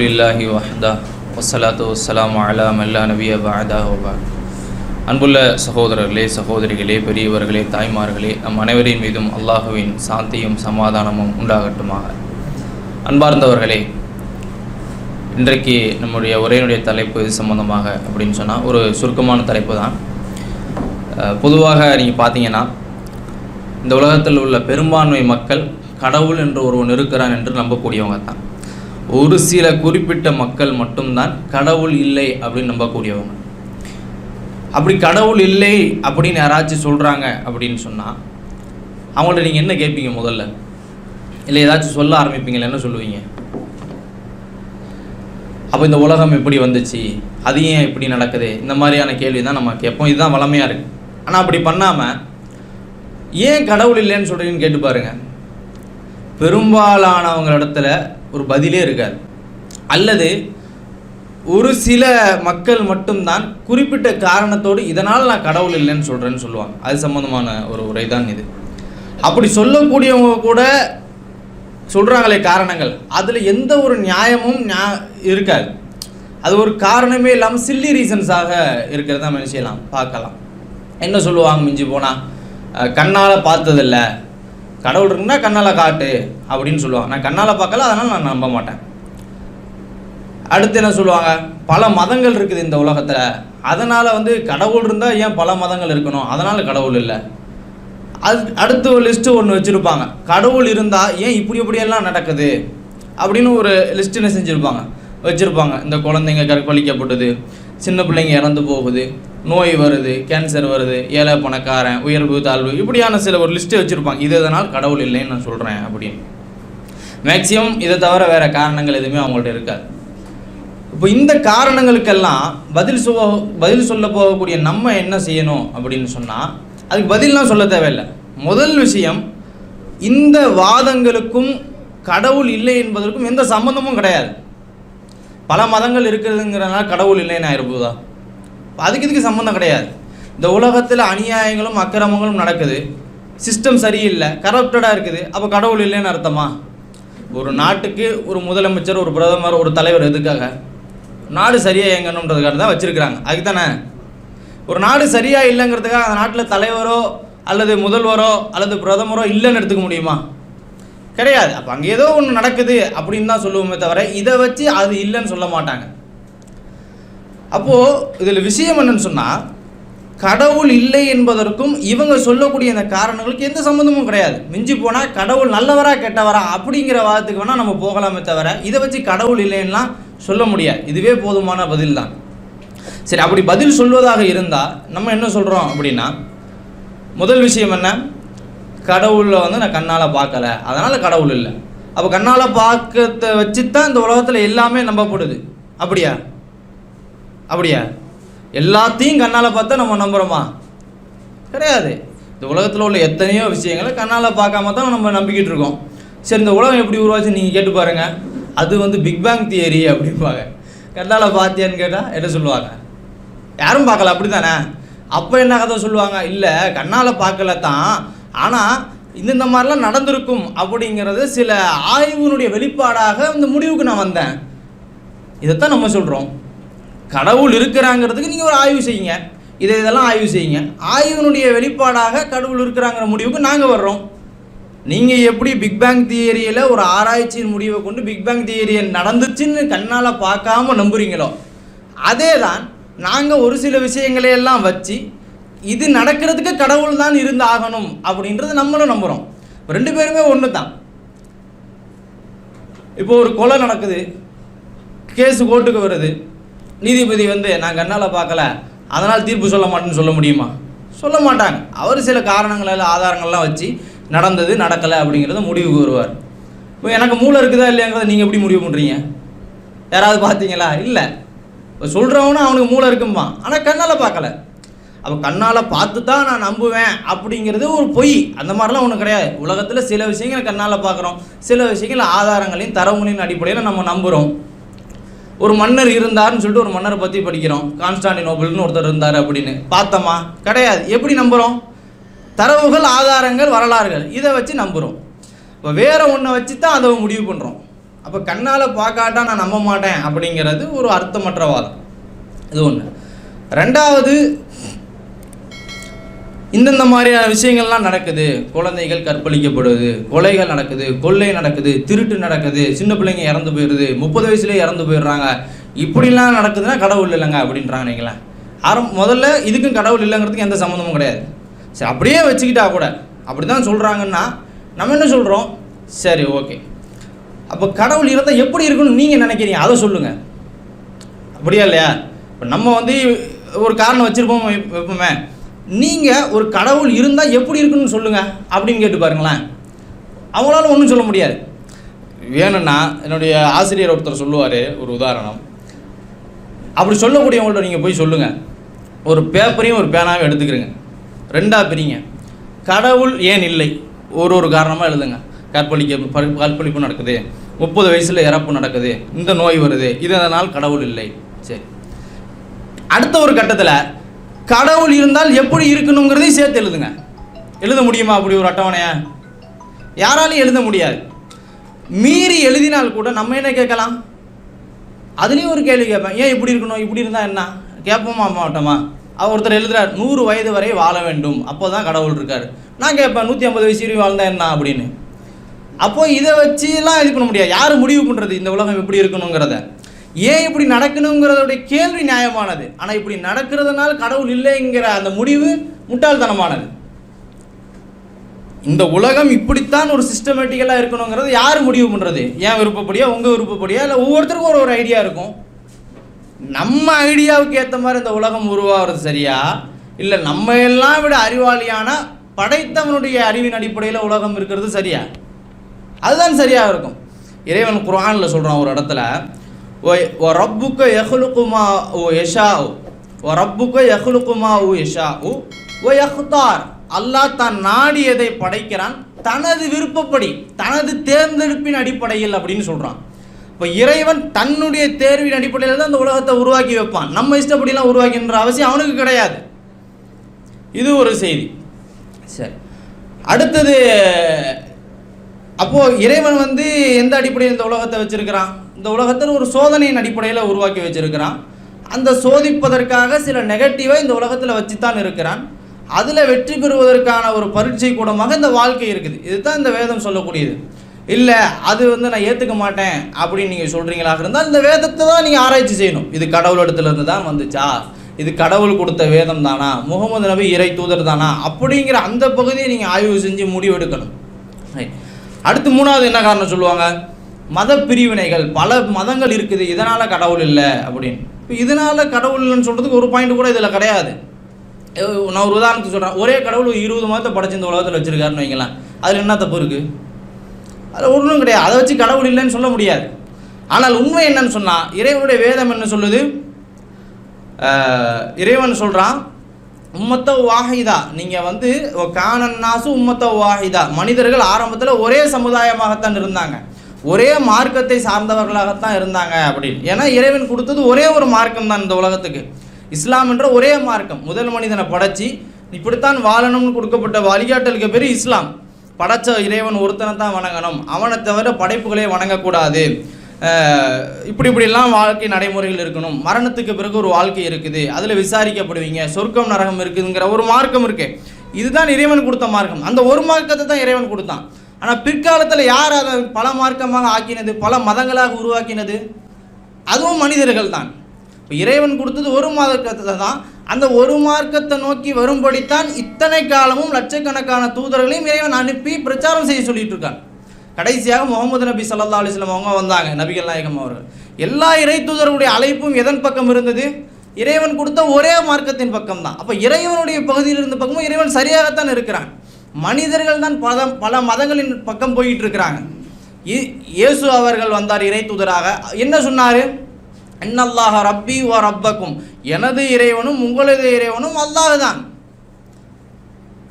அலமதுல்லாஹி வஹதா. வசலாத்து வசலாம் அலாம் அல்லா நபிய வஹதா வபா அன்புள்ள சகோதரர்களே சகோதரிகளே பெரியவர்களே தாய்மார்களே நம் அனைவரின் மீதும் அல்லாஹுவின் சாந்தியும் சமாதானமும் உண்டாகட்டுமாக. அன்பார்ந்தவர்களே இன்றைக்கு நம்முடைய உரையினுடைய தலைப்பு இது சம்மந்தமாக அப்படின்னு சொன்னால் ஒரு சுருக்கமான தலைப்பு தான். பொதுவாக நீங்கள் பார்த்தீங்கன்னா இந்த உலகத்தில் உள்ள பெரும்பான்மை மக்கள் கடவுள் என்று ஒருவன் இருக்கிறான் என்று நம்பக்கூடியவங்க தான். ஒரு சில குறிப்பிட்ட மக்கள் மட்டும்தான் கடவுள் இல்லை அப்படின்னு நம்பக்கூடியவங்க. அப்படி கடவுள் இல்லை அப்படின்னு யாராச்சும் சொல்கிறாங்க அப்படின்னு சொன்னால் அவங்கள்ட்ட நீங்கள் என்ன கேட்பீங்க முதல்ல? இல்லை ஏதாச்சும் சொல்ல ஆரம்பிப்பீங்களா? என்ன சொல்லுவீங்க? அப்போ இந்த உலகம் எப்படி வந்துச்சு? அது ஏன் இப்படி நடக்குது? இந்த மாதிரியான கேள்வி தான் நம்ம கேட்போம். இதுதான் வளமையாக இருக்குது ஆனால் அப்படி பண்ணாமல் ஏன் கடவுள் இல்லைன்னு சொல்கிறீங்கன்னு கேட்டு பாருங்கள் பெரும்பாலானவங்க இடத்துல ஒரு பதிலே இருக்காது. அல்லது ஒரு சில மக்கள் மட்டும்தான் குறிப்பிட்ட காரணத்தோடு இதனால் நான் கடவுள் இல்லைன்னு சொல்கிறேன்னு சொல்லுவாங்க. அது சம்மந்தமான ஒரு உரை தான் இது. அப்படி சொல்லக்கூடியவங்க கூட சொல்கிறாங்களே காரணங்கள். அதில் எந்த ஒரு நியாயமும் நியா இருக்காது. அது ஒரு காரணமே இல்லாமல் சில்லி ரீசன்ஸாக இருக்கிறத நம்ம செய்யலாம் பார்க்கலாம். என்ன சொல்லுவாங்க மிஞ்சி போனால் கண்ணால் பார்த்ததில்ல. கடவுள் இருக்குன்னா கண்ணால் காட்டு அப்படின்னு சொல்லுவாங்க. நான் கண்ணால் பார்க்கல அதனால் நான் நம்ப மாட்டேன். அடுத்து என்ன சொல்லுவாங்க? பல மதங்கள் இருக்குது இந்த உலகத்தில். அதனால் வந்து கடவுள் இருந்தால் ஏன் பல மதங்கள் இருக்கணும்? அதனால் கடவுள் இல்லை. அது அடுத்து ஒரு லிஸ்ட்டு ஒன்று வச்சுருப்பாங்க. கடவுள் இருந்தால் ஏன் இப்படி இப்படியெல்லாம் நடக்குது? அப்படின்னு ஒரு லிஸ்ட்டுன்னு என்ன செஞ்சுருப்பாங்க? வச்சுருப்பாங்க. இந்த குழந்தைங்க கற்பழிக்கப்பட்டது சின்ன பிள்ளைங்க இறந்து போகுது நோய் வருது கேன்சர் வருது ஏழை பணக்காரன் உயர்வு தாழ்வு இப்படியான சில ஒரு லிஸ்ட்டு வச்சுருப்பாங்க. இது இதனால் கடவுள் இல்லைன்னு நான் சொல்கிறேன் அப்படின்னு. மேக்சிமம் இதை தவிர வேறு காரணங்கள் எதுவுமே அவங்கள்ட்ட இருக்காது. இப்போ இந்த காரணங்களுக்கெல்லாம் பதில் சொல்ல பதில் சொல்ல போகக்கூடிய நம்ம என்ன செய்யணும் அப்படின்னு சொன்னால் அதுக்கு பதில்லாம் சொல்ல தேவையில்லை. முதல் விஷயம் இந்த வாதங்களுக்கும் கடவுள் இல்லை என்பதற்கும் எந்த சம்பந்தமும் கிடையாது. பல மதங்கள் இருக்கிறதுங்கிறனால கடவுள் இல்லைன்னு ஆயிருப்பதா அதுக்கு இதுக்கு சம்மந்தம் கிடையாது. இந்த உலகத்தில் அநியாயங்களும் அக்கிரமங்களும் நடக்குது. சிஸ்டம் சரியில்லை கரப்டடாக இருக்குது. அப்போ கடவுள் இல்லைன்னு அர்த்தமா? ஒரு நாட்டுக்கு ஒரு முதலமைச்சர் ஒரு பிரதமர் ஒரு தலைவர் எதுக்காக? நாடு சரியாக இயங்கணுன்றதுக்காக தான் வச்சுருக்கிறாங்க. அதுக்கு தானே ஒரு நாடு சரியாக இல்லைங்கிறதுக்காக அந்த நாட்டில் தலைவரோ அல்லது முதல்வரோ அல்லது பிரதமரோ இல்லைன்னு எடுத்துக்க முடியுமா? கிடையாது. அப்போ அங்கே ஏதோ ஒன்று நடக்குது அப்படின்னு தான் சொல்லுவோமே தவிர இதை வச்சு அது இல்லைன்னு சொல்ல மாட்டாங்க. அப்போது இதில் விஷயம் என்னன்னு சொன்னால் கடவுள் இல்லை என்பதற்கும் இவங்க சொல்லக்கூடிய அந்த காரணங்களுக்கு எந்த சம்மந்தமும் கிடையாது. மிஞ்சி போனால் கடவுள் நல்லவரா கெட்டவரா அப்படிங்கிற வாதத்துக்கு வேணால் நம்ம போகலாமே தவிர இதை வச்சு கடவுள் இல்லைன்னா சொல்ல முடியாது. இதுவே போதுமான பதில் தான். சரி அப்படி பதில் சொல்வதாக இருந்தால் நம்ம என்ன சொல்கிறோம் அப்படின்னா முதல் விஷயம் என்ன? கடவுளில் வந்து நான் கண்ணால் பார்க்கல. அதனால் கடவுள் இல்லை. அப்போ கண்ணால் பார்க்கறத வச்சு தான் இந்த உலகத்தில் எல்லாமே நம்பப்படுது. அப்படியா? அப்படியா? எல்லாத்தையும் கண்ணால் பார்த்தா நம்ம நம்புகிறோமா கிடையாது. இந்த உலகத்தில் உள்ள எத்தனையோ விஷயங்களை கண்ணால் பார்க்காம தான் நம்ம நம்பிக்கிட்டு இருக்கோம். சரி இந்த உலகம் எப்படி உருவாச்சு நீங்கள் கேட்டு பாருங்க. அது வந்து பிக் பேங் தியரி அப்படிம்பாங்க. கண்ணால் பார்த்தியான்னு கேட்டால் என்ன சொல்லுவாங்க? யாரும் பார்க்கல அப்படி தானே அப்போ என்ன கதை சொல்லுவாங்க? இல்லை கண்ணால் பார்க்கல தான். ஆனால் இந்த மாதிரிலாம் நடந்திருக்கும் அப்படிங்கிறது சில ஆய்வுனுடைய வெளிப்பாடாக இந்த முடிவுக்கு நான் வந்தேன். இதைத்தான் நம்ம சொல்கிறோம் கடவுள் இருக்கிறாங்கிறதுக்கு நீங்கள் ஒரு ஆய்வு செய்யுங்க. இதை இதெல்லாம் ஆய்வு செய்யுங்க. ஆய்வினுடைய வெளிப்பாடாக கடவுள் இருக்கிறாங்கிற முடிவுக்கு நாங்கள் வர்றோம். நீங்கள் எப்படி பிக் பேங் தியரியில் ஒரு ஆராய்ச்சியின் முடிவை கொண்டு பிக் பேங் தியரியை நடந்துச்சுன்னு கண்ணால் பார்க்காம நம்புறீங்களோ? அதே தான் நாங்கள் ஒரு சில விஷயங்களையெல்லாம் வச்சு இது நடக்கிறதுக்கு கடவுள் தான் இருந்து ஆகணும் அப்படின்றது நம்மளும் நம்புகிறோம் ரெண்டு பேருமே ஒன்று தான் இப்போ ஒரு கொலை நடக்குது. கேஸு கோர்ட்டுக்கு வருது. நீதிபதி வந்து நான் கண்ணால் பார்க்கல. அதனால் தீர்ப்பு சொல்ல மாட்டேன்னு சொல்ல முடியுமா? சொல்ல மாட்டாங்க. அவர் சில காரணங்களால் ஆதாரங்கள்லாம் வச்சு நடந்தது நடக்கலை அப்படிங்கிறத முடிவுக்கு வருவார் இப்போ எனக்கு மூளை இருக்குதா இல்லையாங்கிறத நீங்கள் எப்படி முடிவு பண்ணுறீங்க யாராவது பார்த்தீங்களா? இல்லை. இப்போ சொல்கிறவனும் அவனுக்கு மூளை இருக்கும்பா. ஆனால் கண்ணால் பார்க்கல. அப்போ கண்ணால் பார்த்து தான் நான் நம்புவேன் அப்படிங்கிறது ஒரு பொய். அந்த மாதிரிலாம் ஒன்றும் கிடையாது. உலகத்தில் சில விஷயங்களை கண்ணால் பார்க்குறோம். சில விஷயங்கள் ஆதாரங்களையும் தரவுகளின் அடிப்படையில் நம்ம நம்புகிறோம் ஒரு மன்னர் இருந்தார்னு சொல்லிட்டு ஒரு மன்னரை பற்றி படிக்கிறோம். கான்ஸ்டாண்டினோபிள்னு ஒருத்தர் இருந்தார் அப்படின்னு. பார்த்தோமா? கிடையாது. எப்படி நம்புகிறோம் தரவுகள் ஆதாரங்கள் வரலாறுகள். இதை வச்சு நம்புகிறோம் இப்போ வேறு ஒன்றை வச்சு தான் அதை முடிவு பண்ணுறோம் அப்போ கண்ணால் பார்க்காட்டா நான் நம்ப மாட்டேன் அப்படிங்கிறது ஒரு அர்த்தமற்ற வாதம். இது ஒன்று ரெண்டாவது இந்தந்த மாதிரியான விஷயங்கள்லாம் நடக்குது. குழந்தைகள் கற்பழிக்கப்படுது கொலைகள் நடக்குது கொள்ளை நடக்குது திருட்டு நடக்குது சின்ன பிள்ளைங்க இறந்து போயிடுது முப்பது வயசுலேயே இறந்து போயிடுறாங்க. இப்படிலாம் நடக்குதுன்னா கடவுள் இல்லைங்க அப்படின்றாங்க நீங்களா ஆரம் முதல்ல இதுக்கும் கடவுள் இல்லைங்கிறதுக்கு எந்த சம்மந்தமும் கிடையாது. சரி அப்படியே வச்சுக்கிட்டா கூட அப்படி தான் சொல்கிறாங்கன்னா நம்ம என்ன சொல்கிறோம் சரி ஓகே. அப்போ கடவுள் இருந்தால் எப்படி இருக்குன்னு நீங்கள் நினைக்கிறீங்க? அதை சொல்லுங்கள் அப்படியா இல்லையா? இப்போ நம்ம வந்து ஒரு காரணம் வச்சுருப்போம் வைப்போமே. நீங்கள் ஒரு கடவுள் இருந்தால் எப்படி இருக்குன்னு சொல்லுங்கள் அப்படின்னு கேட்டு பாருங்களேன். அவங்களால ஒன்றும் சொல்ல முடியாது. வேணும்னா என்னுடைய ஆசிரியர் ஒருத்தர் சொல்லுவார் ஒரு உதாரணம். அப்படி சொல்லக்கூடியவங்கள்ட்ட நீங்கள் போய் சொல்லுங்கள் ஒரு பேப்பரையும் ஒரு பேனாவையும் எடுத்துக்கிறங்க. ரெண்டாக பிரிங்க. கடவுள் ஏன் இல்லை? ஒரு ஒரு காரணமாக எழுதுங்க. கற்பழிக்க கற்பழிப்பு நடக்குது. முப்பது வயசில் இறப்பு நடக்குது. இந்த நோய் வருது. இதனால் கடவுள் இல்லை. சரி. அடுத்த ஒரு கட்டத்தில் கடவுள் இருந்தால் எப்படி இருக்கணுங்கிறதையும் சேர்த்து எழுதுங்க. எழுத முடியுமா அப்படி ஒரு அட்டவணையை? யாராலையும் எழுத முடியாது. மீறி எழுதினால் கூட நம்ம என்ன கேட்கலாம்? அதுலேயும் ஒரு கேள்வி கேட்பேன். ஏன் இப்படி இருக்கணும்? இப்படி இருந்தால் என்ன? கேட்போமா மாட்டோமா? அவர் ஒருத்தர் எழுதுறார் நூறு வயது வரை வாழ வேண்டும். அப்போ தான் கடவுள் இருக்கார். நான் கேட்பேன் நூற்றி ஐம்பது வயசு வரையும் வாழ்ந்தா என்ன? அப்படின்னு. அப்போது இதை வச்சுலாம் இது பண்ண முடியாது. யார் முடிவு பண்ணுறது இந்த உலகம் எப்படி இருக்கணுங்கிறத. ஏன் இப்படி நடக்கணுங்கிறதோடைய கேள்வி நியாயமானது. ஆனால் இப்படி நடக்கிறதுனால கடவுள் இல்லைங்கிற அந்த முடிவு முட்டாள்தனமானது. இந்த உலகம் இப்படித்தான் ஒரு சிஸ்டமேட்டிக்கலாக இருக்கணுங்கிறது யார் முடிவு பண்ணுறது ஏன் விருப்பப்படியா உங்கள் விருப்பப்படியா இல்லை ஒவ்வொருத்தருக்கும் ஒரு ஒரு ஐடியா இருக்கும். நம்ம ஐடியாவுக்கு ஏற்ற மாதிரி இந்த உலகம் உருவாகிறது சரியா? இல்லை நம்ம எல்லாம் விட அறிவாளியான படைத்தவனுடைய அறிவின் அடிப்படையில் உலகம் இருக்கிறது சரியா? அதுதான் சரியாக இருக்கும். இறைவன் குரானில் சொல்கிறான் ஒரு இடத்துல ஓ எஹ்லுக்குமா ஓ யஷா ஓ எஹ்லுக்குமா ஓ யஷா ஓ எஹ்தார் அல்லாஹ் தான் நாடியதை படைக்கிறான்? தனது விருப்பப்படி தனது தேர்ந்தெடுப்பின் அடிப்படையில் அப்படின்னு சொல்கிறான் இப்போ இறைவன் தன்னுடைய தேர்வின் அடிப்படையில் தான் இந்த உலகத்தை உருவாக்கி வைப்பான். நம்ம இஷ்டப்படிலாம் உருவாக்கின்ற அவசியம் அவனுக்கு கிடையாது. இது ஒரு செய்தி. சரி. அடுத்தது அப்போது இறைவன் வந்து எந்த அடிப்படையில் இந்த உலகத்தை வச்சுருக்கிறான்? இந்த உலகத்தில் ஒரு சோதனையின் அடிப்படையில் உருவாக்கி வச்சிருக்கிறான். அந்த சோதிப்பதற்காக சில நெகட்டிவை இந்த உலகத்தில் வச்சுத்தான் இருக்கிறான். அதில் வெற்றி பெறுவதற்கான ஒரு பரீட்சை கூடமாக இந்த வாழ்க்கை இருக்குது. இதுதான் இந்த வேதம் சொல்லக்கூடியது. இல்லை அது வந்து நான் ஏற்றுக்க மாட்டேன் அப்படின்னு நீங்கள் சொல்கிறீங்களாக இருந்தால் இந்த வேதத்தை தான் நீங்கள் ஆராய்ச்சி செய்யணும். இது கடவுள் இடத்துலேருந்து தான் வந்துச்சா? இது கடவுள் கொடுத்த வேதம் தானா? முகமது நபி இறை தூதர் தானா? அப்படிங்கிற அந்த பகுதியை நீங்கள் ஆய்வு செஞ்சு முடிவெடுக்கணும். அடுத்து மூணாவது என்ன காரணம் சொல்லுவாங்க? மத பிரிவினைகள் பல மதங்கள் இருக்குது இதனால் கடவுள் இல்லை அப்படின்னு. இப்போ இதனால் கடவுள் இல்லைன்னு சொல்கிறதுக்கு ஒரு பாயிண்ட் கூட இதில் கிடையாது. நான் ஒரு உதாரணத்துக்கு சொல்கிறேன் ஒரே கடவுள் இருபது மதத்தை படைச்சு இந்த உலகத்தில் வச்சுருக்காருன்னு வைங்களேன். அதில் என்ன தப்பு இருக்குது அதில் ஒன்றும் கிடையாது. அதை வச்சு கடவுள் இல்லைன்னு சொல்ல முடியாது. ஆனால் உண்மை என்னன்னு சொன்னால் இறைவனுடைய வேதம் என்ன சொல்லுது? இறைவன் சொல்கிறான் உம்மத்த வாஹிதா. நீங்கள் வந்து காணன் நாசு உம்மத்த வாஹிதா. மனிதர்கள் ஆரம்பத்தில் ஒரே சமுதாயமாகத்தான் இருந்தாங்க. ஒரே மார்க்கத்தை சார்ந்தவர்களாகத்தான் இருந்தாங்க அப்படின்னு. ஏன்னா இறைவன் கொடுத்தது ஒரே ஒரு மார்க்கம் தான் இந்த உலகத்துக்கு. இஸ்லாம் என்ற ஒரே மார்க்கம். முதல் மனிதனை படைச்சி இப்படித்தான் வாழணும்னு கொடுக்கப்பட்ட வழிகாட்டலுக்கு பேர் இஸ்லாம். படைச்ச இறைவன் ஒருத்தனை தான் வணங்கணும். அவனை தவிர படைப்புகளே வணங்கக்கூடாது. இப்படி இப்படிலாம் வாழ்க்கை நடைமுறைகள் இருக்கணும். மரணத்துக்கு பிறகு ஒரு வாழ்க்கை இருக்குது. அதில் விசாரிக்கப்படுவீங்க. சொர்க்கம் நரகம் இருக்குதுங்கிற ஒரு மார்க்கம் இருக்கு. இதுதான் இறைவன் கொடுத்த மார்க்கம். அந்த ஒரு மார்க்கத்தை தான் இறைவன் கொடுத்தான். ஆனால் பிற்காலத்தில் யார் அதை பல மார்க்கமாக ஆக்கினது பல மதங்களாக உருவாக்கினது? அதுவும் மனிதர்கள் தான் இப்போ இறைவன் கொடுத்தது ஒரு மார்க்கத்தை தான். அந்த ஒரு மார்க்கத்தை நோக்கி வரும்படித்தான் இத்தனை காலமும் லட்சக்கணக்கான தூதர்களையும் இறைவன் அனுப்பி பிரச்சாரம் செய்ய சொல்லிட்டு இருக்கான். கடைசியாக முகமது நபி சல்லா அலிஸ்லாம் அவங்க வந்தாங்க நபிகள் நாயகம் அவர்கள். எல்லா இறை அழைப்பும் எதன் பக்கம் இருந்தது? இறைவன் கொடுத்த ஒரே மார்க்கத்தின் பக்கம் தான் அப்போ இறைவனுடைய பகுதியில் இருந்த பக்கமும் இறைவன் சரியாகத்தான் இருக்கிறான். மனிதர்கள் தான் பல பல மதங்களின் பக்கம் போயிட்டு இருக்கிறாங்க இ- இயேசு அவர்கள் வந்தார் இறை தூதராக. என்ன சொன்னார்? அன்னல்லாஹ ரப்பி ஓ ரப்பக்கும். எனது இறைவனும் உங்களது இறைவனும் அல்லாஹ் தான்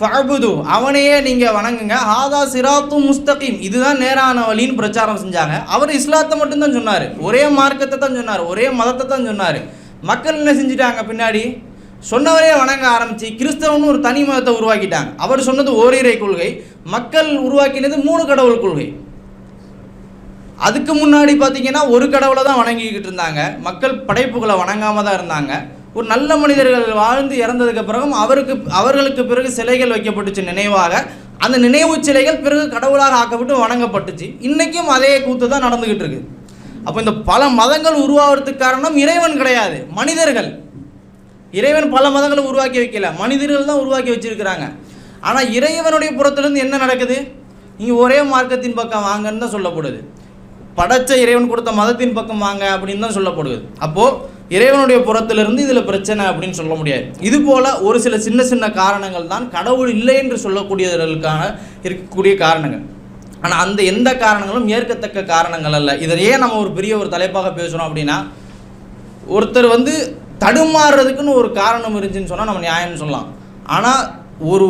ஃபஅபுது அவனையே நீங்கள் வணங்குங்க. ஹாதா சிராத்து முஸ்தகீம். இதுதான் நேரான வழின்னு பிரச்சாரம் செஞ்சாங்க. அவர் இஸ்லாத்தை மட்டும்தான் சொன்னார். ஒரே மார்க்கத்தை தான் சொன்னார். ஒரே மதத்தை தான் சொன்னார். மக்கள் என்ன செஞ்சிட்டாங்க பின்னாடி? சொன்னவரே வணங்க ஆரம்பித்து கிறிஸ்தவன்னு ஒரு தனி மதத்தை உருவாக்கிட்டாங்க. அவர் சொன்னது ஓரிரை கொள்கை. மக்கள் உருவாக்கினது மூணு கடவுள் கொள்கை. அதுக்கு முன்னாடி பார்த்தீங்கன்னா ஒரு கடவுளை தான் வணங்கிக்கிட்டு இருந்தாங்க. மக்கள் படைப்புகளை வணங்காம தான் இருந்தாங்க. ஒரு நல்ல மனிதர்கள் வாழ்ந்து இறந்ததுக்கு பிறகும் அவருக்கு அவர்களுக்கு பிறகு சிலைகள் வைக்கப்பட்டுச்சு நினைவாக. அந்த நினைவு சிலைகள் பிறகு கடவுளாக ஆக்கப்பட்டு வணங்கப்பட்டுச்சு. இன்றைக்கும் அதே கூத்து தான் நடந்துக்கிட்டு இருக்கு. அப்போ இந்த பல மதங்கள் உருவாகிறதுக்கு காரணம் இறைவன் கிடையாது. மனிதர்கள். இறைவன் பல மதங்களை உருவாக்கி வைக்கல. மனிதர்கள் தான் உருவாக்கி வச்சிருக்கிறாங்க. ஆனால் இறைவனுடைய புறத்திலிருந்து என்ன நடக்குது? நீங்கள் ஒரே மார்க்கத்தின் பக்கம் வாங்கன்னு தான் சொல்லப்படுது. படைச்ச இறைவன் கொடுத்த மதத்தின் பக்கம் வாங்க அப்படின்னு தான் சொல்லப்படுது. அப்போது இறைவனுடைய புறத்திலிருந்து இதில் பிரச்சனை அப்படின்னு சொல்ல முடியாது. இது போல் ஒரு சில சின்ன சின்ன காரணங்கள் தான் கடவுள் இல்லை என்று சொல்லக்கூடியவர்களுக்கான இருக்கக்கூடிய காரணங்கள். ஆனால் அந்த எந்த காரணங்களும் ஏற்கத்தக்க காரணங்கள் அல்ல. இதை ஏன் நம்ம ஒரு பெரிய ஒரு தலைப்பாக பேசுகிறோம் அப்படின்னா ஒருத்தர் வந்து தடுமாறுறதுக்குன்னு ஒரு காரணம் இருந்துச்சுன்னு சொன்னால் நம்ம நியாயம்னு சொல்லலாம். ஆனால் ஒரு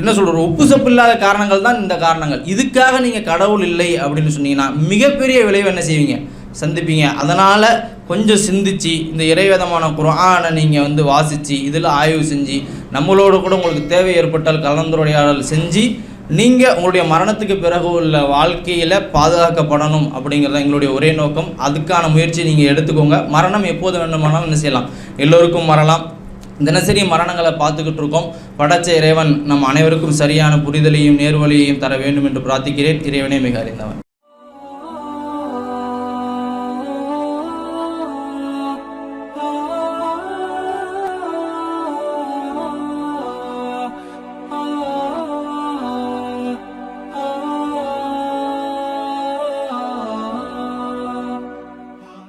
என்ன சொல்கிற ஒப்பு சப்பு இல்லாத காரணங்கள் தான் இந்த காரணங்கள். இதுக்காக நீங்கள் கடவுள் இல்லை அப்படின்னு சொன்னீங்கன்னா மிகப்பெரிய விளைவு என்ன செய்வீங்க? சந்திப்பீங்க. அதனால் கொஞ்சம் சிந்திச்சு இந்த இறைவேதமான குரானை நீங்கள் வந்து வாசித்து இதில் ஆய்வு செஞ்சு நம்மளோட கூட உங்களுக்கு தேவை ஏற்பட்டால் கலந்துரையாடல் செஞ்சு நீங்கள் உங்களுடைய மரணத்துக்கு பிறகு உள்ள வாழ்க்கையில் பாதுகாக்கப்படணும் அப்படிங்கிறது எங்களுடைய ஒரே நோக்கம். அதுக்கான முயற்சி நீங்கள் எடுத்துக்கோங்க. மரணம் எப்போது வேண்டுமானாலும் என்ன செய்யலாம். எல்லோருக்கும் வரலாம் தினசரி மரணங்களை பார்த்துக்கிட்டு இருக்கோம். படைச்ச இறைவன் நம் அனைவருக்கும் சரியான புரிதலையும் நேர்வழியையும் தர வேண்டும் என்று பிரார்த்திக்கிறேன். இறைவனே மிக அறிந்தவன்.